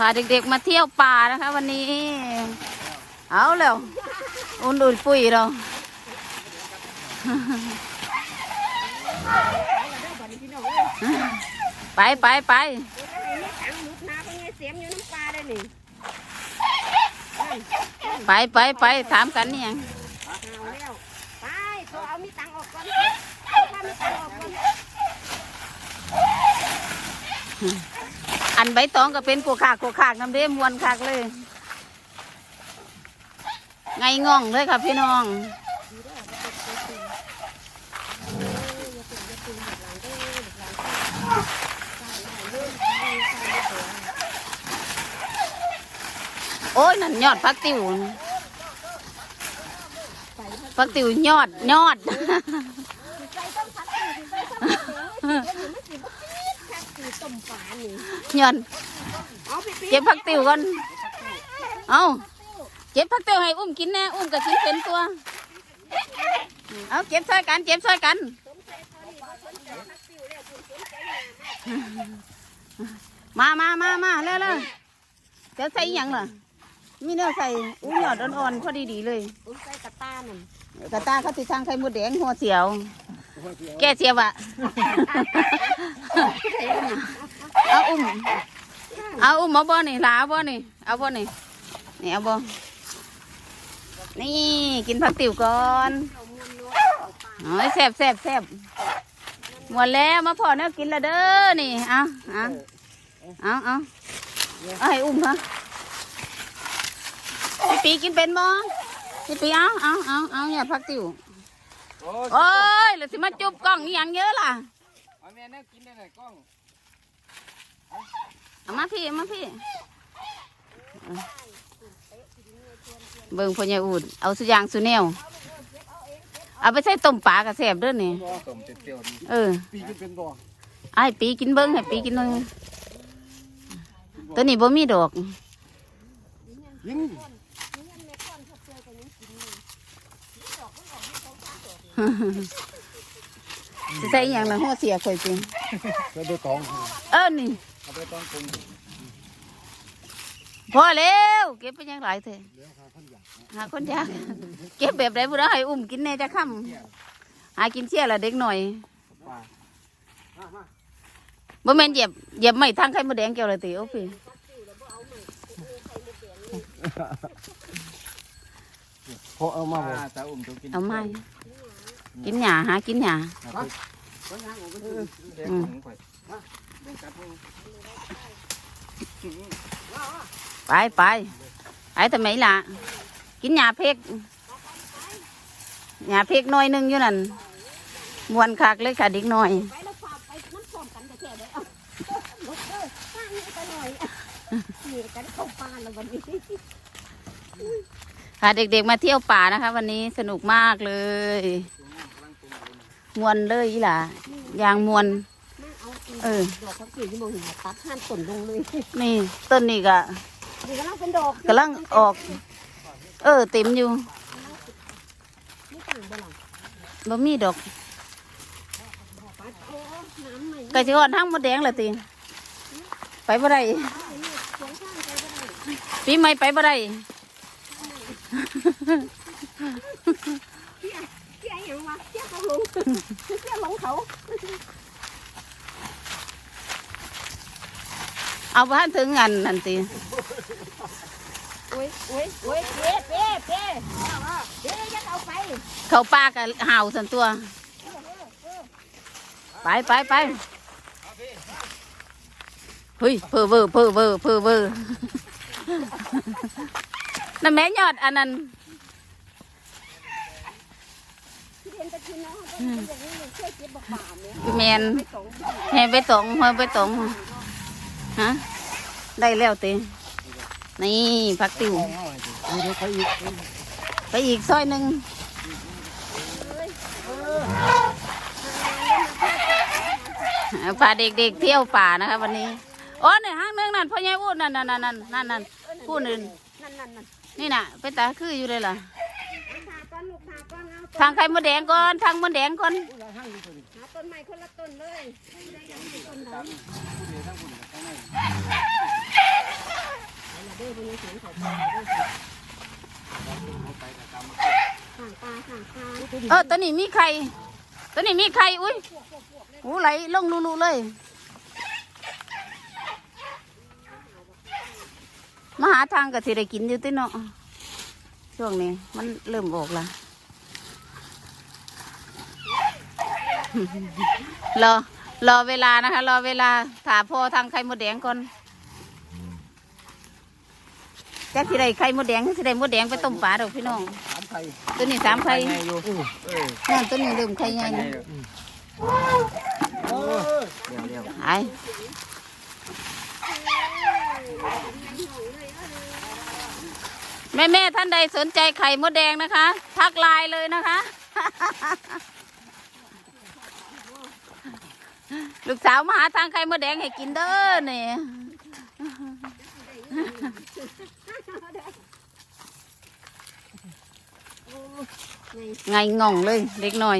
พาเด็กๆมาเที่ยวป่านะคะ วันนี้ เอาแล้วอุ่นอุ่นปุ้ยเราไปไปไปไปไปไปถามกันนี่ยังไปเอามีตังออกก่อนถ้ามีตังออกก่อน อันใบตองก็เป็นกัวขากกัวขากน้ำเด้มวนขากเลย ไงง่องเลยค่ะพี่น้องโอ้ยนั่นยอดพักติวพักติวยอดยอด กตีต้มปลานี่ยอดเอาไปปี๊ดเก็บพักติวก่อนเอาเก็บพักติวให้อุ้มกินแน่อุ้มก็กินเป็นตัวเอาเก็บช่วยกันเก็บช่วยกันมามามามาเร็วเร็วจะใส่อิหยังล่ะมีเนื้อใส่อุ้ยหยอดอ่อนๆพอดีดีๆเลยอุ้ยใส่กระตานั่นกระตาเขาติดทางไข่มดแดงหัวเสียว แกเสียวะเอาอุ้มเอาอุ้มเอาบ่นี่ลาเอาบ่นี่เอาบ่นี่นี่เอาบ่นี่กินผักติ๋วก่อนโอ้ยแซ่บแซ่บแซ่บหมดแล้วมาพอเนื้อกินละเด้อนี่เอาเอาเอาเอาเอาให้อุ้มฮะพี่ปีกินเป็นบ่พี่ปีเอาเอาเอาเอาเนี่ยผักติ๋ว โอ้โอ้ยแล้วสิมาจุบกล้องอีหยังเยอะล่ะเอาแม่เนี่ยกินได้ไหนกล้องเอามาพี่เอามาพี่ เบิ่งพ่อใหญ่อูดเอาสุอยางสุแนว เอาไปใส่ต้มปลากระแสบเด้อนี่ต้มเปรี้ยวๆดีเออปีกินเป็นบ่ไอ้ายปีกินเบิ้งให้ปีกินหนึงตัวนี้บ่มีดอกยิง สิใส่อหย่างละหัวเสียข่อยจริงใส่ใบตองเออนี่เอาใบตองปรุงพอแล้วเก็บไปยังหลายเถอะหาคนยากเก็บแบบไหนบุญให้อุ้มกินแน่จะค่ำหากินเชี่ยละเด็กหน่อยปลามามาบ่แม่นเหยียบเหยียบไม่ทางไข่มดแดงเกี่ยวเลยติโอ้พี่พอเอามาบ่ตาอุ้มต้องกินเอาไม้ กินหญ้าหากินหญ้าอืมไปไปไอ้ทำไมล่ะ กินหญ้าเพกหญ้าเพกน่อยนึงอยู่นั่นมวนคักเลยค่ะเด็กน้อยนี่กันเข้าปลาแล้ววันนี้พาเด็กๆมาเที่ยวป่านะคะ วันนี้สนุกมากเลย มวนเลยอีหล่ะยางมวน มาเอาอีกเออ ดอกพักสีที่มองเห็นตัดห้านต้นลงเลยนี่ต้นนี้ก็นี่กำลังเป็นดอกกำลังออก เออ เต็มอยู่นี่ต่างบ่หลังบ่มีดอกปัดโอ้น้ำใหม่ไก่จะอ่อนทั้งหมดแดงเลยติไปบ่ได้สวนข้างไปก็ได้ปีใหม่ไปบ่ได้ เที่ย ยังวะเที่ยเขาลงเที่ยลงเขาเอาบ้านถึงอัน นั่นติโอ้ยโอ้ยโอ้ยเป๊ะเป๊ะเป๊ะเป๊ะยังเอาไปเขาป้ากับห่าวสันตัวไปไปไปเฮ้ยเพอเวอร์เพอเวอร์เพอเวอร์นั่นแม่ยอดอันนั้นที่เห็นตงเป็นอย่างนี้เลยช่วยเก็บบักบาเนี่ยแมนไปสงแห่ไปตองแห่ไปตองฮะได้แล้วตินี่พักติ๋วไปอีกซอยหนึ่งพาเด็กๆเที่ยวป่านะคะวันนี้โอ้เนี่ยห้างนึงนั่นพ่อใหญ่พูดนั่นนั่นนั่นนั่นนั่นนั่นพูดนึงนั่นนั่นนั่นนี่น่ะไปตาคืออยู่เลยล่ะหาก้อนลูกหาก้อนเอา ทางไข่มดแดงก่อนทางมดแดงก่อนหาต้นไม้คนละต้นเลยได้ยังมีต้นใดมีเสียงเขาปลาห่างปลาห่างปลาเออตัวนี้มีใครตัวนี้มีใครอุ้ยหูไหลลงรูๆเลย มาหาทางก็สิได้กินอยู่ติเนาะช่วงนี้มันเริ่มออกละ รอรอเวลานะคะ รอเวลาถาพอทางไข่มดแดงก่อนจักสิได้ไข่มดแดงสิได้มดแดงไปต้มปลาดอกพี่น้องสามไข่ตัวนี้สามไข่ไงอยู่เออนั่นตัวนี้เริ่มไข่ใหญ่นะเออเดี๋ยวเดี๋ยวไอ้แม่แม่ๆท่านใดสนใจไข่มดแดงนะคะ ทักไลน์เลยนะคะ ลูกสาวมาหาทางไข่มดแดงให้กินเด้อเนี่ยไงง่องเลยเล็กหน่อย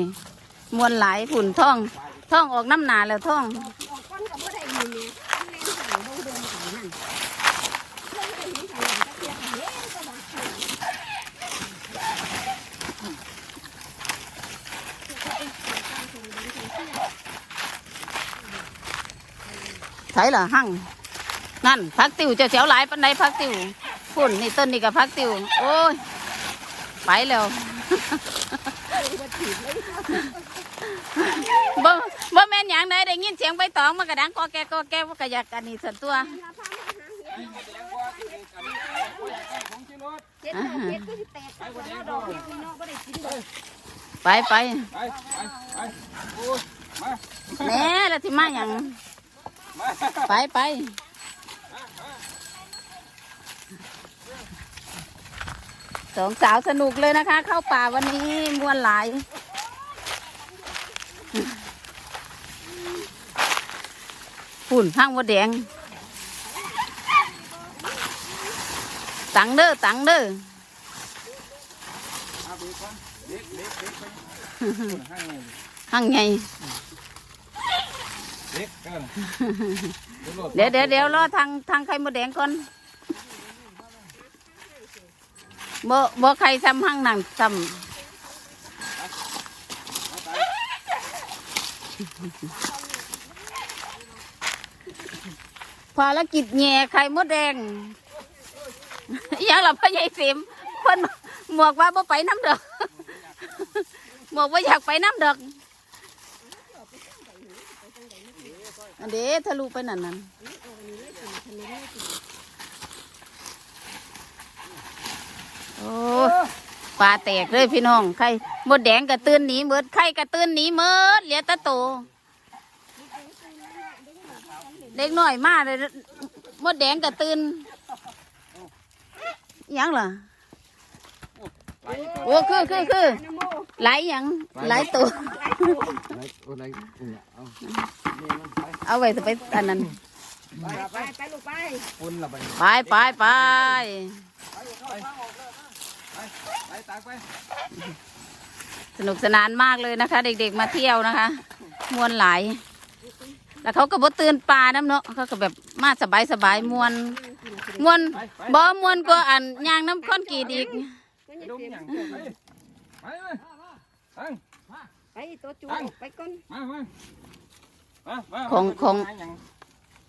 มวนหลายผุ่นท่อง ท่องออกน้ำหนาแล้วท่อง ออกก้อนกับว่าได้ยินเนี่ยเล่นห่างเดินห่างนั่นเล่นเห็นห่างตะเกียบเฮ้ยก็บอก ใช่เหรอหั่งนั่นพักติวเจ้าเสียวหลายปันใดพักติวฝุ่นนี่ต้นนี่กับพักติวโอ้ยไปแล้วบ่บ่แม่นย่างใดได้ยินเสียงใบตองมันกระดังกอแกกอแกว่ากระยากกันนี่ส่วนตัวไปไปไปไปไปไปโอ้ยมาแหน่แล้วที่มาอย่าง ไปไปสองสาวสนุกเลยนะคะ เข้าป่าวันนี้มวนหลายฝุ่นห้างมดแดง ตังเด้อตังเด้อเอาเบรกก่อนเบรกเบรกเบรกไปให้ไงห้างไง เดี๋ยวเดี๋ยวเดี๋ยวรอทางทางไข่มดแดงก่อนบ่บ่ใครซ้ำห้างนั่งซ้ำภารกิจแง่ไข่มดแดงยังหลับพ่อใหญ่เสีมเพิ่นหมวกว่าบ่ไปน้ำดอกหมวกว่าอยากไปน้ำดอก อันเด้ทะลุไปนั่นนั่นโอ้ปลาแตกเลยพี่น้องไข่มดแดงกระตื้นหนีเมิดไข่กระตื้นหนีเมิดเหลือตะโตเด็กหน้อยมากเลยมดแดงกระตื้นยังล่ะ โอ้คือคือคือน้ำโมหลายหยังหลายตัวอะไรอะไรเอาไปเอาไว้จะไปอันนั้นไปไปไปลูกไปปุ่นละไปไปไปไปไปตากไปสนุกสนานมากเลยนะคะ เด็กๆมาเที่ยวนะคะมวนหลายแล้วเขาก็บ่ตื่นปลาน้ำเนาะเขาก็แบบมาสบายสบายๆมวนมวนบ่มวนกว่าอันยางน้ำข้นกีดอีก ไปจะดมเสียอย่างไปไปไปตั้งไปตัวจูไปก้นมามามามาของของอย่าง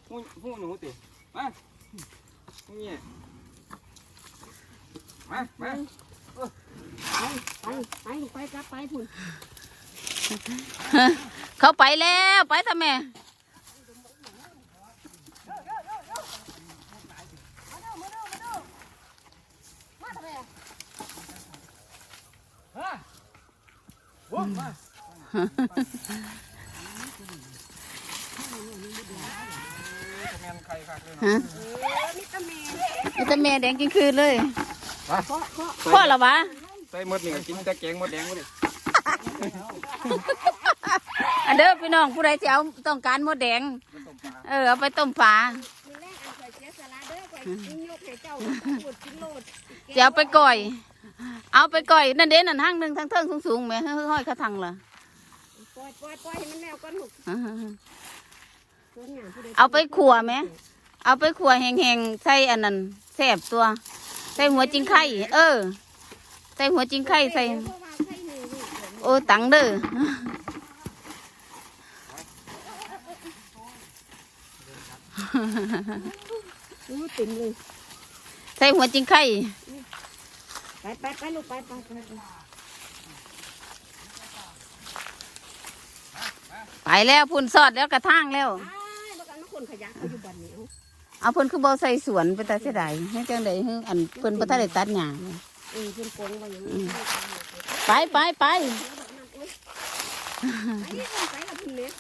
หูหูหนูติมานี่มามาไปไปไปลูกไปกลับไปพุ่นเขาไปแล้วไปทำไม แมนใครคักเลยเนาะฮะเออมิตรเมย์นี่แต่แม่แดงกินคืนเลยเคาะเคาะพ่อเหรอวะใส่หมดนี่ก็กินแต่แกงหมดแดงหมดดิอันเด้อพี่น้องผู้ใดที่เอาต้องการมดแดงมันต้มปลาเออเอาไปต้มปลามีแรกอันเคยเสียสละเด้อคอยกินยกให้เจ้าปวดกินโลดจะเอาไปก่อย เอาไปก่อยนั่นเด่นนั่นห้างหนึ่งทั้งเทิงสูงๆแหม่ห้อยๆเขาทางล่ะปล่อยปล่อยปล่อยให้มันแนวก้นหุก เอาไปขัวไหม เอาไปขัวแห้งๆ ใส่อันนั้นแซ่บตัว ใส่หัวจิงไข่ เออ ใส่หัวจิงไข่ใส่ โอ้ตังเด้ออู้ติ่มเลยใส่หัวจิงไข่ ไปไปไปลูกไปไปไปแล้วพุ่นสอดแล้วกระทั่งแล้ว นนั้นคนขยันเขาอยู่บ้านเหนียวเอาเพิ่นคือบ่ใส่สวนไปแต่เสียดายให้จังได๋ฮืออันเพิ่นบ่ทันได้ตัดหญ้าเออเพิ่นโกงไว้อย่างนี้ไปไปไปไอ้คนไปกับเพิ่นเนี่ย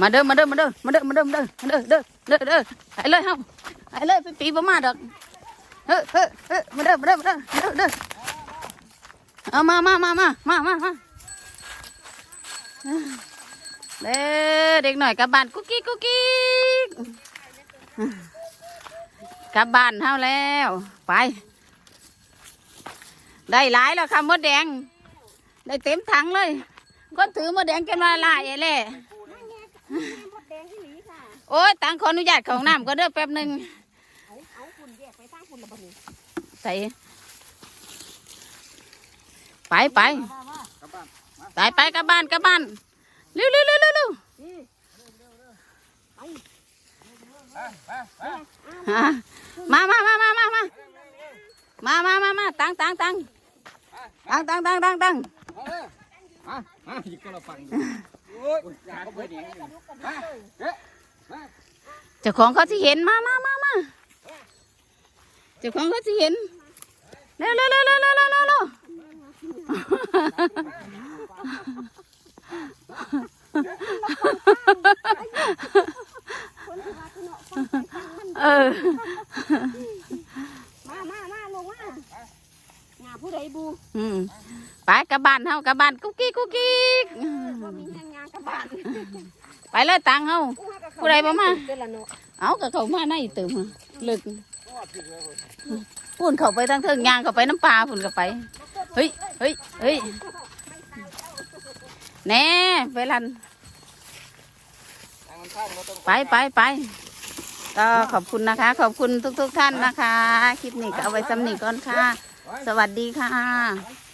มาเด้อมาเด้อมาเด้อมาเด้อมาเด้อมาเด้อมาเด้อเด้อเด้อเด้อไปเลยเฮาไปเลยไปปีบ่มาดอกเฮ้อเฮ้อเฮ้อมาเด้อมาเด้อมาเด้อมาเด้อเด้อเอามามามามามามามา เด้อเด็กหน่อยกลับบ้านกุ๊กกิ๊กกุ๊กกิ๊กกลับบ้านเฮาแล้ว ไป ได้หลายแล้วค่ะมดแดง ได้เต็มถังเลยคนถือมดแดงจนละลายแหละนั่นไงมดแดงที่หลีค่ะโอ้ยตังขออนุญาตของน้ำก็เด้อแป๊บหนึ่งเอาเอาคุณแยกไปตั้งคุณละบัดนี้ใส่ไปไปกลับบ้านไปไปกลับบ้านกลับบ้าน เร็วเร็วเร็วเร็วเร็วนี่ไปไปไปอะมามามามามามามามามามาตังตังตังตังตังตังตังตังเอาเลยมามาหยิบกระปังโอ้ยอยากไปดีมาเอ๊ะมาเจ้าของเขาสิเห็นมามามามาเจ้าของเขาสิเห็นเร็วเร็วเร็วเร็วเร็วเร็วเร็วเร็ว คนที่ว่าคือเนาะฟังไปฟัง มามามาลงมาหน้าผู้ใดบูอืมไปกลับบ้านเฮากลับบ้านกุ๊กกิ๊กกุ๊กกิ๊กว่ามีแรงงานกับบ้านไปเลยตังเฮาผู้ใดบ่มาเอนละเนากับเขามาในเติมลึกปุ่นเขาไปทั้งเทิงยางเขาไปน้ำปลาปุ่นก็ไปเฮ้ยเฮ้ยเฮ้ยแน่ไปลันไปไปไป ก็ขอบคุณนะคะ ขอบคุณทุก ๆ ท่านนะคะ คลิปนี้ก็เอาไว้สำนีก่อนค่ะ สวัสดีค่ะ